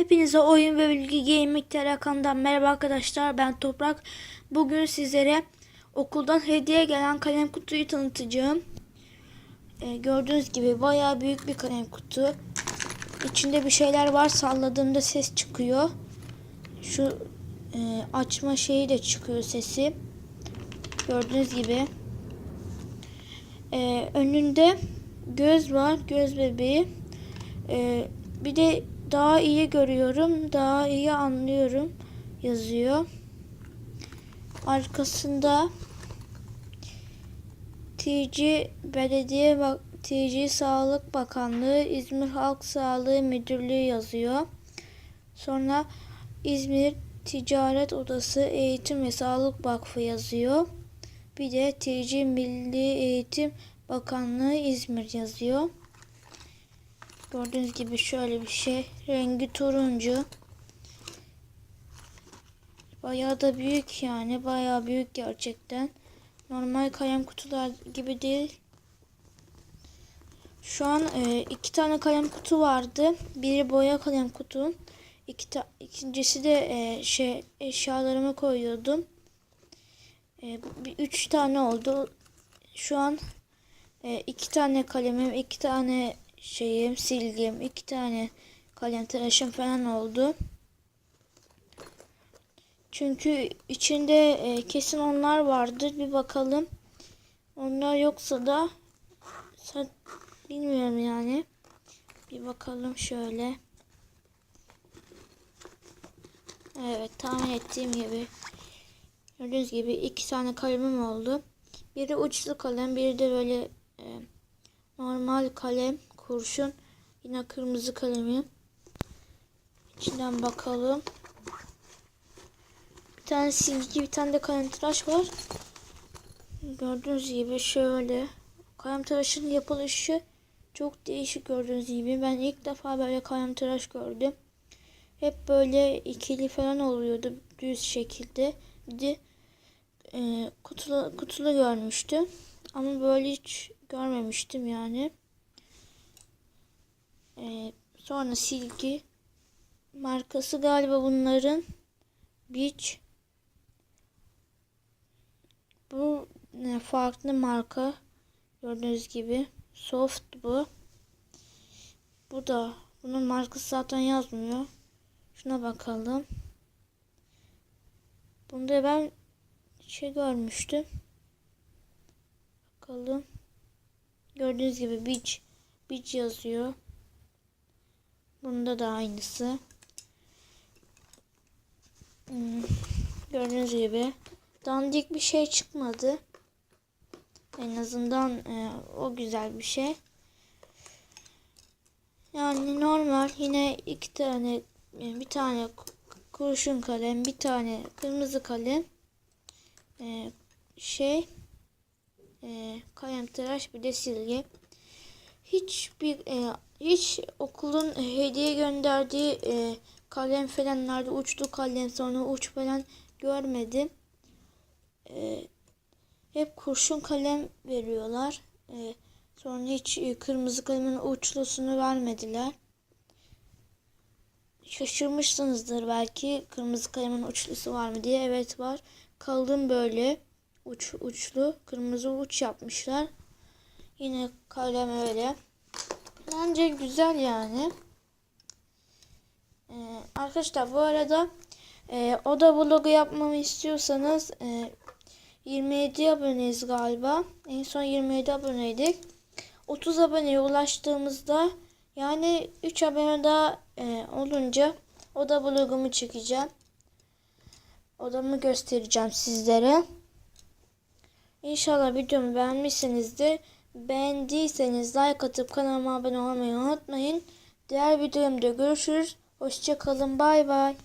Hepinize oyun ve bilgi gaming terakandan merhaba arkadaşlar ben Toprak. Bugün sizlere okuldan hediye gelen kalem kutuyu tanıtacağım. Ee, gördüğünüz gibi bayağı büyük bir kalem kutu. İçinde bir şeyler var salladığımda ses çıkıyor. Şu e, açma şeyi de çıkıyor sesi. Gördüğünüz gibi. Ee, önünde göz var göz bebeği. Ee, bir de daha iyi görüyorum, daha iyi anlıyorum yazıyor. Arkasında TC Belediye TC Sağlık Bakanlığı, İzmir Halk Sağlığı Müdürlüğü yazıyor. Sonra İzmir Ticaret Odası Eğitim ve Sağlık Vakfı yazıyor. Bir de TC Milli Eğitim Bakanlığı İzmir yazıyor. Gördüğünüz gibi şöyle bir şey. Rengi turuncu. Bayağı da büyük yani. Bayağı büyük gerçekten. Normal kalem kutular gibi değil. Şu an e, iki tane kalem kutu vardı. Biri boya kalem kutu. İki ta ikincisi de e, şey eşyalarımı koyuyordum. E, bir, üç tane oldu. Şu an e, iki tane kalemim, iki tane şeyim, silgim, iki tane kalem tıraşım falan oldu. Çünkü içinde e, kesin onlar vardır. Bir bakalım. Onlar yoksa da bilmiyorum yani. Bir bakalım şöyle. Evet tahmin ettiğim gibi. Gördüğünüz gibi iki tane kalemim oldu. Biri uçlu kalem, biri de böyle e, normal kalem kurşun. Yine kırmızı kalemi. İçinden bakalım. Bir tane silgi, bir tane de kalem tıraş var. Gördüğünüz gibi şöyle. Kalem tıraşın yapılışı çok değişik gördüğünüz gibi. Ben ilk defa böyle kalem tıraş gördüm. Hep böyle ikili falan oluyordu düz şekilde. Bir de e, kutulu, kutulu görmüştüm. Ama böyle hiç görmemiştim yani. Ee, sonra silgi. Markası galiba bunların. Beach. Bu ne farklı marka. Gördüğünüz gibi. Soft bu. Bu da. Bunun markası zaten yazmıyor. Şuna bakalım. Bunda ben şey görmüştüm. Bakalım. Gördüğünüz gibi beach. Beach yazıyor Bunda da aynısı. Hmm. Gördüğünüz gibi dandik bir şey çıkmadı. En azından e, o güzel bir şey. Yani normal yine iki tane e, bir tane kurşun kalem, bir tane kırmızı kalem, e, şey, e, kalem tıraş bir de silgi. Hiçbir e, hiç okulun hediye gönderdiği e, kalem falanlarda uçlu kalem sonra uç falan görmedim. E, hep kurşun kalem veriyorlar. E, sonra hiç e, kırmızı kalemin uçlusunu vermediler. Şaşırmışsınızdır belki kırmızı kalemin uçlusu var mı diye. Evet var. Kalın böyle uç uçlu kırmızı uç yapmışlar. Yine kalem öyle. Bence güzel yani. Ee, arkadaşlar bu arada e, oda vlogu yapmamı istiyorsanız e, 27 aboneyiz galiba. En son 27 aboneydik. 30 aboneye ulaştığımızda yani 3 abone daha e, olunca oda vlogumu çekeceğim. Odamı göstereceğim sizlere. İnşallah videomu beğenmişsinizdir. Beğendiyseniz like atıp kanalıma abone olmayı unutmayın. Diğer videomda görüşürüz. Hoşçakalın. Bay bay.